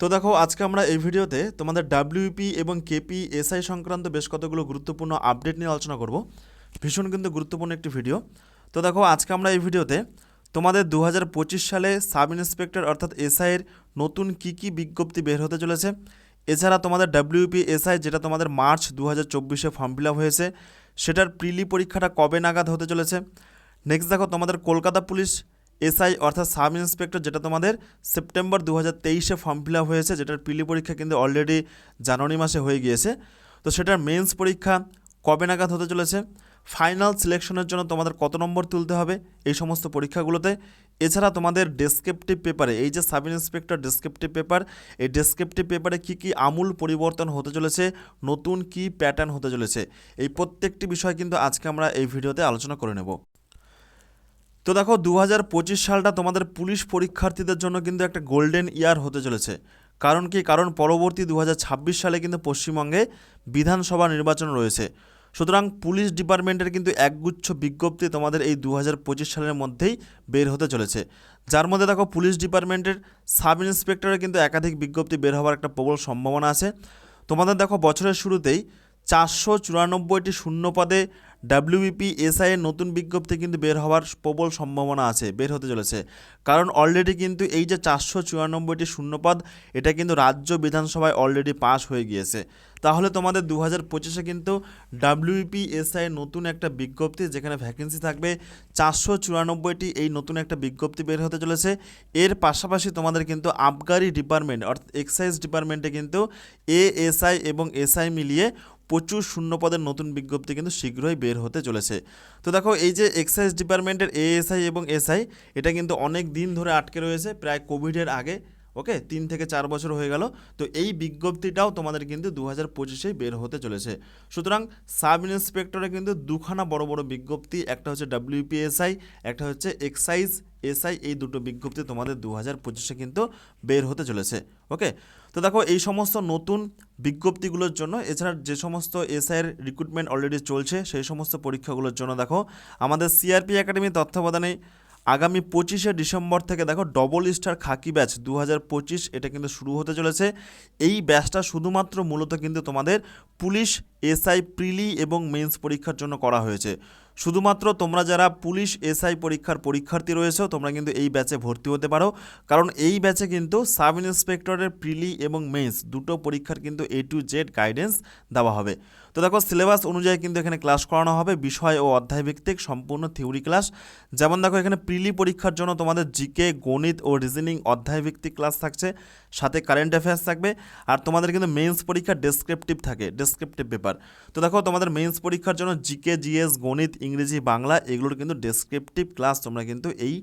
তো দেখো, আজকে আমরা এই ভিডিওতে তোমাদের ডাব্লিউপি এবং কেপি এসআই সংক্রান্ত বেশ কতগুলো গুরুত্বপূর্ণ আপডেট নিয়ে আলোচনা করব। ভীষণ কিন্তু গুরুত্বপূর্ণ একটি ভিডিও তো দেখো, আজকে আমরা এই ভিডিওতে তোমাদের দু হাজার পঁচিশ সালে সাব ইন্সপেক্টর অর্থাৎ এসআইয়ের নতুন কি কি বিজ্ঞপ্তি বের হতে চলেছে। এছাড়া তোমাদের ডাব্লিউপি এসআই যেটা তোমাদের মার্চ দু হাজার চব্বিশে ফর্ম ফিল হয়েছে, সেটার প্রিলি পরীক্ষাটা কবে নাগাদ হতে চলেছে। নেক্সট দেখো, তোমাদের কলকাতা পুলিশ এসআই অর্থাৎ সাব ইন্সপেক্টর, যেটা তোমাদের সেপ্টেম্বর দু হাজার তেইশে ফর্ম ফিল আপ হয়েছে, যেটার প্রিলি পরীক্ষা কিন্তু অলরেডি জানুয়ারি মাসে হয়ে গিয়েছে। তো সেটার মেন্স পরীক্ষা কবে নাগাদ হতে চলেছে? ফাইনাল সিলেকশনের জন্য তোমাদের কত নম্বর তুলতে হবে? এই সমস্ত পরীক্ষাগুলোতে। এছাড়া তোমাদের ডেসক্রিপটিভ পেপারে এই যে সাব ইন্সপেক্টর ডেসক্রিপটিভ পেপার এই ডেসক্রিপটিভ পেপারে কি কি আমূল পরিবর্তন হতে চলেছে? নতুন কি প্যাটার্ন হতে চলেছে? এই প্রত্যেকটি বিষয় কিন্তু আজকে আমরা এই ভিডিওতে আলোচনা করে নেব। তো দেখো দু হাজার পঁচিশ সালটা তোমাদের পুলিশ পরীক্ষার্থীদের জন্য কিন্তু একটা গোল্ডেন ইয়ার হতে চলেছে। কারণ কি? কারণ পরবর্তী দু হাজার ছাব্বিশ সালে কিন্তু পশ্চিমবঙ্গে বিধানসভা নির্বাচন রয়েছে। সুতরাং পুলিশ ডিপার্টমেন্টের কিন্তু একগুচ্ছ বিজ্ঞপ্তি তোমাদের এই দু হাজার পঁচিশ সালের মধ্যেই বের হতে চলেছে। যার মধ্যে দেখো, পুলিশ ডিপার্টমেন্টের সাব ইন্সপেক্টরের কিন্তু একাধিক বিজ্ঞপ্তি বের হওয়ার একটা প্রবল সম্ভাবনা আছে। তোমাদের দেখো, বছরের শুরুতেই চারশো চুরানব্বইটি শূন্য পদে ডাব্লিউবিপি এসআই এর নতুন বিজ্ঞপ্তি কিন্তু বের হওয়ার প্রবল সম্ভাবনা আছে, বের হতে চলেছে। কারণ অলরেডি কিন্তু এই যে চারশো চুরানব্বইটি শূন্যপদ, এটা কিন্তু রাজ্য বিধানসভায় অলরেডি পাশ হয়ে গিয়েছে। তাহলে তোমাদের দু হাজার পঁচিশে কিন্তু ডাব্লিউপি এসআই নতুন একটা বিজ্ঞপ্তি, যেখানে ভ্যাকেন্সি থাকবে চারশো চুরানব্বইটি এই নতুন একটা বিজ্ঞপ্তি বের হতে চলেছে। এর পাশাপাশি তোমাদের কিন্তু আবগারি ডিপার্টমেন্ট, অর্থাৎ এক্সাইজ ডিপার্টমেন্টে কিন্তু এএসআই এবং এসআই মিলিয়ে প্রচুর শূন্যপদের নতুন বিজ্ঞপ্তি কিন্তু শীঘ্রই বের হতে চলেছে। তো দেখো, এই যে এক্সাইজ ডিপার্টমেন্টের এএসআই এবং এসআই এটা কিন্তু অনেক দিন ধরে আটকে রয়েছে। প্রায় কোভিডের আগে ওকে, তিন থেকে চার বছর হয়ে গেল। তো এই বিজ্ঞপ্তিটাও তোমাদের কিন্তু দু হাজার পঁচিশেই বের হতে চলেছে। সুতরাং সাব ইন্সপেক্টরে কিন্তু দুখানা বড় বড় বিজ্ঞপ্তি, একটা হচ্ছে ডাব্লিউপিএসআই একটা হচ্ছে এক্সাইজ এসআই এই দুটো বিজ্ঞপ্তি তোমাদের দু হাজার পঁচিশে কিন্তু বের হতে চলেছে। ওকে, তো দেখো এই সমস্ত নতুন বিজ্ঞপ্তিগুলোর জন্য, এছাড়া যে সমস্ত এসআইয়ের রিক্রুটমেন্ট অলরেডি চলছে, সেই সমস্ত পরীক্ষাগুলোর জন্য দেখো। আমাদের সিআরপি একাডেমি তত্ত্বাবধানে আগামী পঁচিশে ডিসেম্বর থেকে দেখো ডবল স্টার খাকি ব্যাচ দু হাজার পঁচিশ, এটা কিন্তু শুরু হতে চলেছে। এই ব্যাচটা শুধুমাত্র মূলত কিন্তু তোমাদের পুলিশ, এসআই, প্রিলি এবং মেন্স পরীক্ষার জন্য করা হয়েছে। শুধুমাত্র তোমরা যারা পুলিশ এসআই পরীক্ষার পরীক্ষার্থী রয়েছে, তোমরা কিন্তু এই ব্যাচে ভর্তি হতে পারো। কারণ এই ব্যাচে কিন্তু সাব ইন্সপেক্টরের প্রিলি এবং মেন্স দুটো পরীক্ষার কিন্তু এ টু জেড গাইডেন্স দেওয়া হবে। তো দেখো, সিলেবাস অনুযায়ী কিন্তু এখানে ক্লাস করানো হবে, বিষয় ও অধ্যায় ভিত্তিক সম্পূর্ণ থিওরি ক্লাস যেমন দেখো, এখানে প্রিলি পরীক্ষার জন্য তোমাদের জিকে গণিত ও রিজনিং অধ্যায় ভিত্তিক ক্লাস থাকছে, সাথে কারেন্ট অ্যাফেয়ার্স থাকবে, আর তোমাদের কিন্তু মেন্স পরীক্ষা ডেসক্রিপটিভ থাকে ডেসক্রিপটিভ পেপার তো দেখো, তোমাদের মেন্স পরীক্ষার জন্য জিকে জিএস গণিত ইংরেজি, বাংলা এগুলোর কিন্তু ডেসক্রিপটিভ ক্লাস তোমরা কিন্তু এই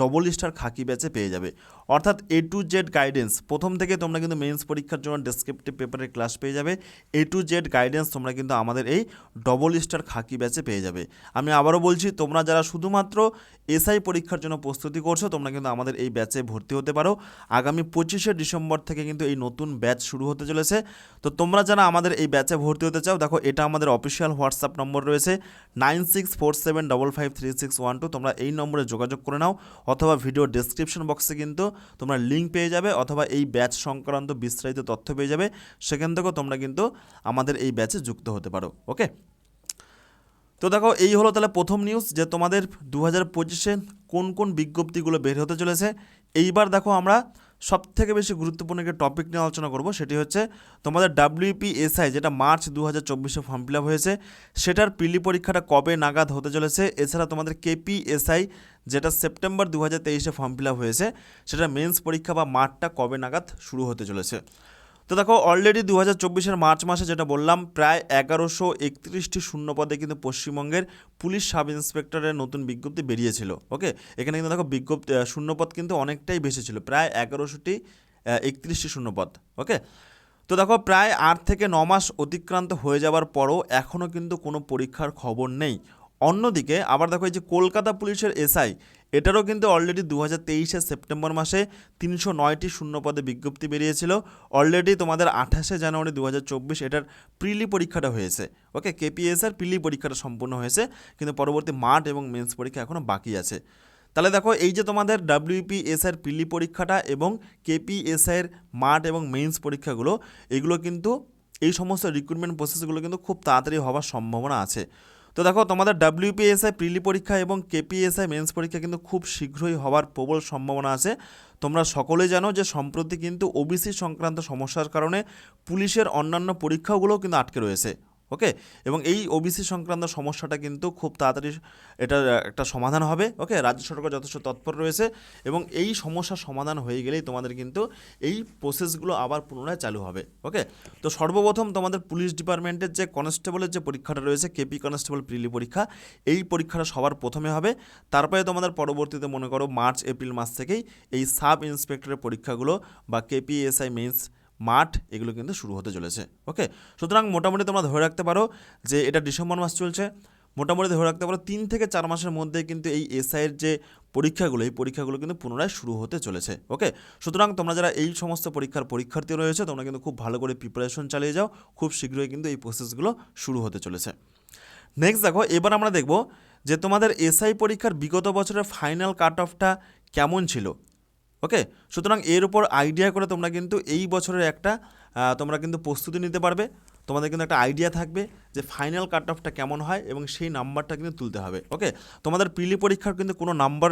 ডবল স্টার খাকি ব্যাচে পেয়ে যাবে। অর্থাৎ এ টু জেড গাইডেন্স প্রথম থেকে তোমরা কিন্তু মেন্স পরীক্ষার জন্য ডেসক্রিপটিভ পেপারের ক্লাস পেয়ে যাবে। এ টু জেড গাইডেন্স তোমরা কিন্তু আমাদের এই ডবল স্টার খাকি ব্যাচে পেয়ে যাবে। আমি আবারও বলছি, তোমরা যারা শুধুমাত্র এসআই পরীক্ষার জন্য প্রস্তুতি করছ, তোমরা কিন্তু আমাদের এই ব্যাচে ভর্তি হতে পারো। আগামী পঁচিশে ডিসেম্বর থেকে কিন্তু এই নতুন ব্যাচ শুরু হতে চলেছে। তো তোমরা যারা আমাদের এই ব্যাচে ভর্তি হতে চাও, দেখো এটা আমাদের অফিসিয়াল হোয়াটসঅ্যাপ নম্বর রয়েছে। Nine six four seven double five three six one two তোমরা এই নম্বরে যোগাযোগ করে নাও, অথবা ভিডিও ডেসক্রিপশন বক্সে কিন্তু তোমরা লিঙ্ক পেয়ে যাবে, অথবা এই ব্যাচ সংক্রান্ত বিস্তারিত তথ্য পেয়ে যাবে, সেখান থেকেও তোমরা কিন্তু আমাদের এই ব্যাচে যুক্ত হতে পারো ওকে তো দেখো, এই হলো তাহলে প্রথম নিউজ যে তোমাদের দু হাজার পঁচিশে কোন কোন বিজ্ঞপ্তিগুলো বের হতে চলেছে। এইবার দেখো আমরা সব থেকে বেশি গুরুত্বপূর্ণ একটা টপিক নিয়ে আলোচনা করব, সেটি হচ্ছে তোমাদের ডাব্লিউপিএসআই যেটা মার্চ দু হাজার চব্বিশে ফর্ম ফিল আপ হয়েছে, সেটার প্রিলি পরীক্ষাটা কবে নাগাদ হতে চলেছে? এছাড়া তোমাদের কেপিএসআই যেটা সেপ্টেম্বর দু হাজার তেইশে ফর্ম ফিল আপ হয়েছে সেটা মেন্স পরীক্ষা বা মাঠটা কবে নাগাদ শুরু হতে চলেছে? তো দেখো অলরেডি দু হাজার মার্চ মাসে যেটা বললাম, প্রায় এগারোশো একত্রিশটি শূন্যপদে কিন্তু পশ্চিমবঙ্গের পুলিশ সাব ইন্সপেক্টরের নতুন বিজ্ঞপ্তি বেরিয়েছিল ওকে এখানে কিন্তু দেখো বিজ্ঞপ্তি শূন্যপদ কিন্তু অনেকটাই বেশি ছিল প্রায় এগারোশোটি একত্রিশটি শূন্যপদ ওকে তো দেখো, প্রায় আট থেকে ন মাস অতিক্রান্ত হয়ে যাওয়ার পরও এখনও কিন্তু কোনো পরীক্ষার খবর নেই। অন্যদিকে, আবার দেখো, এই যে কলকাতা পুলিশের এসআই এটারও কিন্তু অলরেডি দু হাজার তেইশে সেপ্টেম্বর মাসে তিনশো নয়টি শূন্যপদে বিজ্ঞপ্তি বেরিয়েছিল। অলরেডি তোমাদের আঠাশে জানুয়ারি দু হাজার চব্বিশ এটার প্রিলি পরীক্ষাটা হয়েছে। ওকে কেপিএস আর প্রিলি পরীক্ষাটা সম্পূর্ণ হয়েছে, কিন্তু পরবর্তী মাঠ এবং মেন্স পরীক্ষা এখনও বাকি আছে। তাহলে দেখো, এই যে তোমাদের ডাব্লিউপি এসআইয়ের পিলি পরীক্ষাটা এবং কেপি এসআইয়ের মাঠ এবং মেইনস পরীক্ষাগুলো, এগুলো কিন্তু এই সমস্ত রিক্রুটমেন্ট প্রসেসগুলো কিন্তু খুব তাড়াতাড়ি হওয়ার সম্ভাবনা আছে। তো দেখো, তোমাদের ডাব্লিউপিএসআই প্রিলি পরীক্ষা এবং কেপিএসআই মেন্স পরীক্ষা কিন্তু খুব শীঘ্রই হওয়ার প্রবল সম্ভাবনা আছে। তোমরা সকলেই জানো যে সম্প্রতি কিন্তু ওবিসি সংক্রান্ত সমস্যার কারণে পুলিশের অন্যান্য পরীক্ষাগুলোও কিন্তু আটকে রয়েছে। ওকে এবং এই ওবিসি সংক্রান্ত সমস্যাটা কিন্তু খুব তাড়াতাড়ি এটার একটা সমাধান হবে। ওকে রাজ্য সরকার যথেষ্ট তৎপর রয়েছে এবং এই সমস্যার সমাধান হয়ে গেলেই তোমাদের কিন্তু এই প্রসেসগুলো আবার পুনরায় চালু হবে। ওকে তো সর্বপ্রথম তোমাদের পুলিশ ডিপার্টমেন্টের যে কনস্টেবলের যে পরীক্ষাটা রয়েছে কেপি কনস্টেবল প্রিলি পরীক্ষা, এই পরীক্ষাটা সবার প্রথমে হবে। তারপরে তোমাদের পরবর্তীতে মনে করো মার্চ, এপ্রিল মাস থেকেই এই সাব ইন্সপেক্টরের পরীক্ষাগুলো বা কেপিএসআই মেন্স মাঠ, এগুলো কিন্তু শুরু হতে চলেছে ওকে সুতরাং মোটামুটি তোমরা ধরে রাখতে পারো যে এটা ডিসেম্বর মাস চলছে। মোটামুটি ধরে রাখতে পারো, তিন থেকে চার মাসের মধ্যে কিন্তু এই এসআইয়ের যে পরীক্ষাগুলো, এই পরীক্ষাগুলো কিন্তু পুনরায় শুরু হতে চলেছে ওকে সুতরাং তোমরা যারা এই সমস্ত পরীক্ষার পরীক্ষার্থী রয়েছে, তোমরা কিন্তু খুব ভালো করে প্রিপারেশন চালিয়ে যাও, খুব শীঘ্রই কিন্তু এই প্রসেসগুলো শুরু হতে চলেছে। নেক্সট দেখো, এবার আমরা দেখব যে তোমাদের এসআই পরীক্ষার বিগত বছরের ফাইনাল কাট অফটা কেমন ছিল। ওকে সুতরাং এর উপর আইডিয়া করে তোমরা কিন্তু এই বছরের একটা তোমরা কিন্তু প্রস্তুতি নিতে পারবে। তোমাদের কিন্তু একটা আইডিয়া থাকবে যে ফাইনাল কাট অফটা কেমন হয় এবং সেই নাম্বারটা কিন্তু তুলতে হবে। ওকে তোমাদের পিলি পরীক্ষার কিন্তু কোনো নাম্বার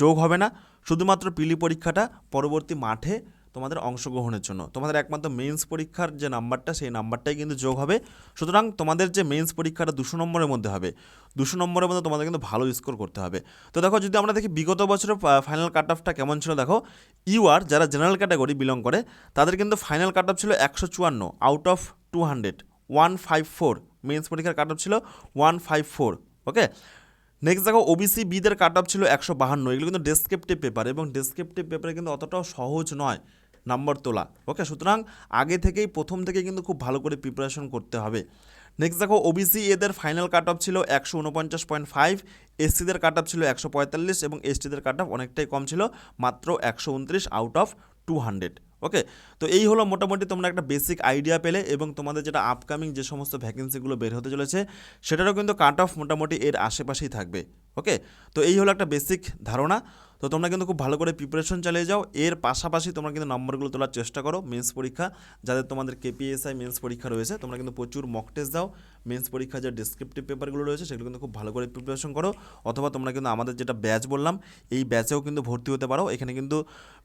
যোগ হবে না। শুধুমাত্র পিলি পরীক্ষাটা পরবর্তী মাঠে তোমাদের অংশগ্রহণের জন্য। তোমাদের একমাত্র মেন্স পরীক্ষার যে নাম্বারটা সেই নাম্বারটাই কিন্তু যোগ হবে। সুতরাং তোমাদের যে মেন্স পরীক্ষাটা দুশো নম্বরের মধ্যে হবে, দুশো নম্বরের মধ্যে তোমাদের কিন্তু ভালো স্কোর করতে হবে। তো দেখো, যদি আমরা দেখি বিগত বছরের ফাইনাল কাট অফটা কেমন ছিল, দেখো ইউআর যারা জেনারেল ক্যাটাগরি বিলং করে, তাদের কিন্তু ফাইনাল কাট অফ ছিল একশো চুয়ান্ন out of two hundred one five four mains পরীক্ষার কাট অফ ছিল one five four okay next দেখো ওবিসি বিদের কাট অফ ছিল একশো বাহান্ন, এগুলো কিন্তু ডেসক্রিপটিভ পেপার এবং ডেসক্রিপটিভ পেপারে কিন্তু অতটাও সহজ নয়। নাম্বার তোলা। ওকে সুতরাং আগে থেকেই প্রথম থেকেই কিন্তু খুব ভালো করে প্রিপারেশন করতে হবে। নেক্সট দেখো ওবিসি এদের ফাইনাল কাট অফ ছিল একশো উনপঞ্চাশ পয়েন্ট ফাইভ এসসিদের কাট অফ ছিল একশো পঁয়তাল্লিশ এবং এসটিদের কাট অফ অনেকটাই কম ছিল, মাত্র একশো উনত্রিশ out of two hundred okay তো এই হলো মোটামুটি তোমরা একটা বেসিক আইডিয়া পেলে এবং তোমাদের যেটা আপকামিং যে সমস্ত ভ্যাকেন্সিগুলো বের হতে চলেছে, সেটারও কিন্তু কাট অফ মোটামুটি এর আশেপাশেই থাকবে। ওকে? তো এই হলো একটা বেসিক ধারণা। তো তোমরা কিন্তু খুব ভালো করে প্রিপারেশন চালিয়ে যাও। এর পাশাপাশি তোমরা কিন্তু নম্বরগুলো তোলার চেষ্টা করো মেন্স পরীক্ষা। যাদের তোমাদের কেপিএসআই মেন্স পরীক্ষা রয়েছে, তোমরা কিন্তু প্রচুর মক টেস্ট দাও। মেন্স পরীক্ষা যে ডিসক্রিপটিভ পেপারগুলো রয়েছে, সেগুলো কিন্তু খুব ভালো করে প্রিপারেশন করো। অথবা তোমরা কিন্তু আমাদের যেটা ব্যাচ বললাম, এই ব্যাচেও কিন্তু ভর্তি হতে পারো। এখানে কিন্তু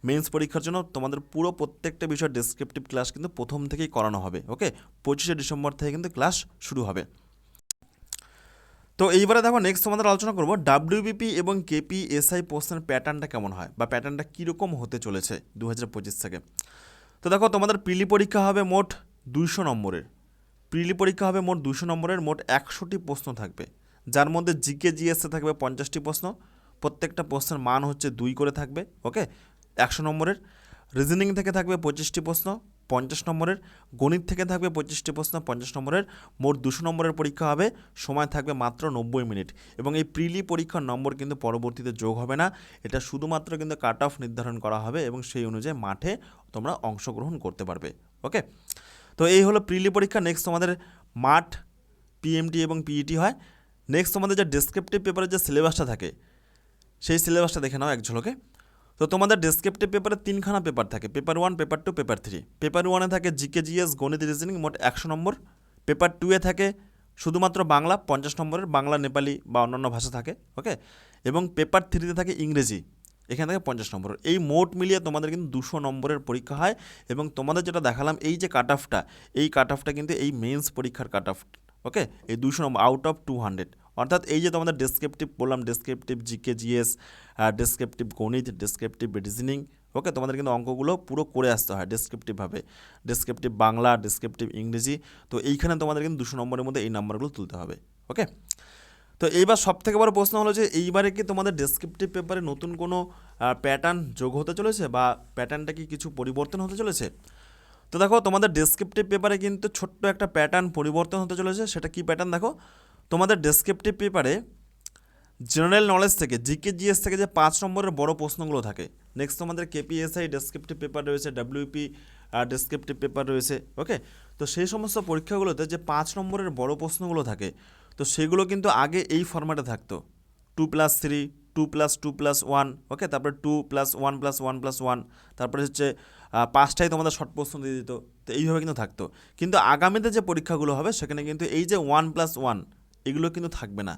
মেন্স পরীক্ষার জন্য তোমাদের পুরো প্রত্যেকটা বিষয় ডিসক্রিপটিভ ক্লাস কিন্তু প্রথম থেকেই করানো হবে, ওকে? পঁচিশে ডিসেম্বর থেকে কিন্তু ক্লাস শুরু হবে। তো এইবারে দেখো নেক্সট তোমাদের আলোচনা করব ডাব্লিউবিপি এবং কেপি এসআই প্রশ্নের প্যাটার্নটা কেমন হয় বা প্যাটার্নটা কীরকম হতে চলেছে দু হাজার পঁচিশ থেকে। তো দেখো তোমাদের প্রিলি পরীক্ষা হবে মোট দুইশো নম্বরের। প্রিলি পরীক্ষা হবে মোট দুশো নম্বরের, মোট একশোটি প্রশ্ন থাকবে। যার মধ্যে জিকে জিএসে থাকবে পঞ্চাশটি প্রশ্ন। প্রত্যেকটা প্রশ্নের মান হচ্ছে দুই করে থাকবে ওকে একশো নম্বরের। রিজনিং থেকে থাকবে পঁচিশটি প্রশ্ন। পঞ্চাশ নম্বরের, গণিত থেকে থাকবে পঁচিশটি প্রশ্ন, পঞ্চাশ নম্বরের, মোট দুশো নম্বরের পরীক্ষা হবে, সময় থাকবে মাত্র নব্বই মিনিট। এবং এই প্রিলি পরীক্ষার নম্বর কিন্তু পরবর্তীতে যোগ হবে না, এটা শুধুমাত্র কিন্তু কাট অফ নির্ধারণ করা হবে এবং সেই অনুযায়ী মাঠে তোমরা অংশগ্রহণ করতে পারবে, ওকে? তো এই হলো প্রিলি পরীক্ষা নেক্সট তোমাদের মাঠ পিএমটি এবং পিইটি হয়। নেক্সট তোমাদের যে ডেসক্রিপটিভ পেপারের যে সিলেবাসটা থাকে, সেই সিলেবাসটা দেখে নাও এক ঝলকে। তো তোমাদের ডেসক্রিপটিভ পেপারে তিনখানা পেপার থাকে paper one paper two paper three paper ওয়ানে থাকে জিকে জিএস গণিত রিজনিং মোট একশো নম্বর। পেপার টুয়ে থাকে শুধুমাত্র বাংলা, পঞ্চাশ নম্বরের বাংলা, নেপালি বা অন্যান্য ভাষা থাকে ওকে এবং পেপার থ্রিতে থাকে ইংরেজি, এখান থেকে পঞ্চাশ নম্বর। এই মোট মিলিয়ে তোমাদের কিন্তু দুশো নম্বরের পরীক্ষা হয় এবং তোমাদের যেটা দেখালাম, এই যে কাট অফটা এই কাট অফটা কিন্তু এই মেন্স পরীক্ষার কাট অফ ওকে এই দুশো number out of two hundred অর্থাৎ এই যে তোমাদের ডেসক্রিপটিভ বললাম ডেসক্রিপটিভ জিকে জিএস ডেসক্রিপটিভ গণিত ডেসক্রিপটিভ রিজনিং ওকে তোমাদের কিন্তু অঙ্কগুলো পুরো করে আসতে হয় ডেসক্রিপটিভভাবে ডেসক্রিপটিভ বাংলা ডেসক্রিপটিভ ইংরেজি, তো এইখানে তোমাদের কিন্তু দুশো নম্বরের মধ্যে এই নাম্বারগুলো তুলতে হবে ওকে তো এইবার সব থেকে বড় প্রশ্ন হলো যে এইবারে কি তোমাদের ডেসক্রিপটিভ পেপারে নতুন কোনো প্যাটার্ন যোগ হতে চলেছে বা প্যাটার্নটা কি কিছু পরিবর্তন হতে চলেছে? তো দেখো, তোমাদের ডেসক্রিপটিভ পেপারে কিন্তু ছোট্ট একটা প্যাটার্ন পরিবর্তন হতে চলেছে, সেটা কি প্যাটার্ন দেখো? তোমাদের ডেসক্রিপটিভ পেপারে জেনারেল নলেজ থেকে জিকে জিএস থেকে যে পাঁচ নম্বরের বড় প্রশ্নগুলো থাকে। নেক্সট তোমাদের কেপিএসআই ডেসক্রিপটিভ পেপার রয়েছে ডাব্লিউপি ডেসক্রিপটিভ পেপার রয়েছে ওকে তো সেই সমস্ত পরীক্ষাগুলোতে যে পাঁচ নম্বরের বড় প্রশ্নগুলো থাকে, তো সেগুলো কিন্তু আগে এই ফরম্যাটে থাকতো। Two plus three two plus two plus one okay তারপরে two plus one plus one plus one তারপরে হচ্ছে পাঁচটাই তোমাদের শর্ট প্রশ্ন দিয়ে দিত। তো এইভাবে কিন্তু থাকতো। কিন্তু আগামীতে যে পরীক্ষাগুলো হবে, সেখানে কিন্তু এই যে ওয়ান প্লাস ওয়ান এগুলো কিন্তু থাকবে না।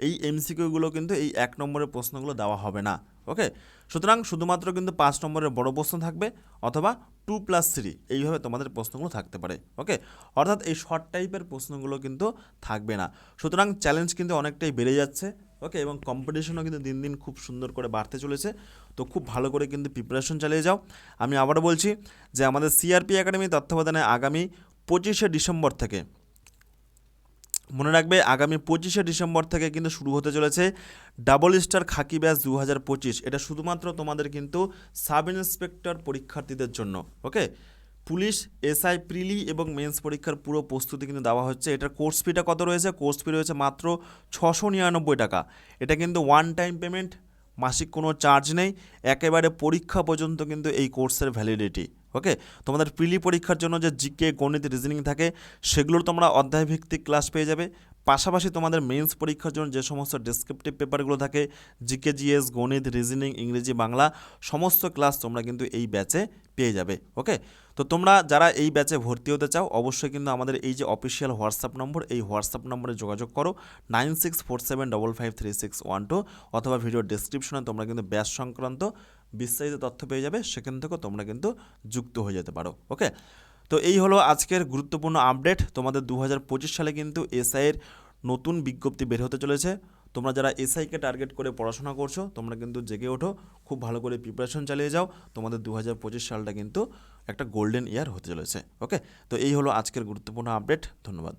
এই এমসিকিউগুলো কিন্তু এই এক নম্বরের প্রশ্নগুলো দেওয়া হবে না, ওকে? সুতরাং শুধুমাত্র কিন্তু পাঁচ নম্বরের বড় প্রশ্ন থাকবে অথবা টু প্লাস থ্রি এইভাবে তোমাদের প্রশ্নগুলো থাকতে পারে, ওকে? অর্থাৎ এই শর্ট টাইপের প্রশ্নগুলো কিন্তু থাকবে না। সুতরাং চ্যালেঞ্জ কিন্তু অনেকটাই বেড়ে যাচ্ছে, ওকে? এবং কম্পিটিশনও কিন্তু দিন দিন খুব সুন্দর করে বাড়তে চলেছে। তো খুব ভালো করে কিন্তু প্রিপারেশন চালিয়ে যাও। আমি আবারও বলছি যে আমাদের সিআরপি একাডেমি তত্ত্বাবধানে আগামী পঁচিশে ডিসেম্বর থেকে মনে রাখবে আগামী পঁচিশে ডিসেম্বর থেকে কিন্তু শুরু হতে চলেছে ডাবল স্টার খাকি ব্যাচ দু হাজার পঁচিশ। এটা শুধুমাত্র তোমাদের কিন্তু সাব ইন্সপেক্টর পরীক্ষার্থীদের জন্য, ওকে? পুলিশ, এসআই, প্রিলি এবং মেন্স পরীক্ষার পুরো প্রস্তুতি কিন্তু দেওয়া হচ্ছে। এটার কোর্স ফিটা কত রয়েছে? কোর্স ফি রয়েছে মাত্র ছশো নিরানব্বই টাকা। এটা কিন্তু ওয়ান টাইম পেমেন্ট মাসিক কোনো চার্জ নেই। একেবারে পরীক্ষা পর্যন্ত কিন্তু এই কোর্সের ভ্যালিডিটি ওকে তোমাদের প্রিলি পরীক্ষার জন্য যে জিকে, গণিত রিজনিং থাকে, সেগুলোর তোমরা অধ্যায়ভিত্তিক ক্লাস পেয়ে যাবে। পাশাপাশি তোমাদের মেন্স পরীক্ষার জন্য যে সমস্ত ডেসক্রিপটিভ পেপারগুলো থাকে, জিকে, জিএস, গণিত রিজনিং ইংরেজি, বাংলা, সমস্ত ক্লাস তোমরা কিন্তু এই ব্যাচে পেয়ে যাবে। ওকে তো তোমরা যারা এই ব্যাচে ভর্তি হতে চাও, অবশ্যই কিন্তু আমাদের এই যে অফিসিয়াল হোয়াটসঅ্যাপ নম্বর এই হোয়াটসঅ্যাপ নম্বরে যোগাযোগ করো nine six four seven double five three six one two অথবা ভিডিও ডিসক্রিপশনে তোমরা কিন্তু ব্যাচ সংক্রান্ত বিস্তারিত তথ্য পেয়ে যাবে, সেখান থেকেও তোমরা কিন্তু যুক্ত হয়ে যেতে পারো ওকে তো এই হলো আজকের গুরুত্বপূর্ণ আপডেট তোমাদের দু হাজার পঁচিশ সালে কিন্তু এসআইয়ের নতুন বিজ্ঞপ্তি বের হতে চলেছে। তোমরা যারা এসআইকে টার্গেট করে পড়াশোনা করছ, তোমরা কিন্তু জেগে ওঠো, খুব ভালো করে প্রিপারেশন চালিয়ে যাও। তোমাদের দু হাজার পঁচিশ সালটা কিন্তু একটা গোল্ডেন ইয়ার হতে চলেছে ওকে তো এই হলো আজকের গুরুত্বপূর্ণ আপডেট ধন্যবাদ।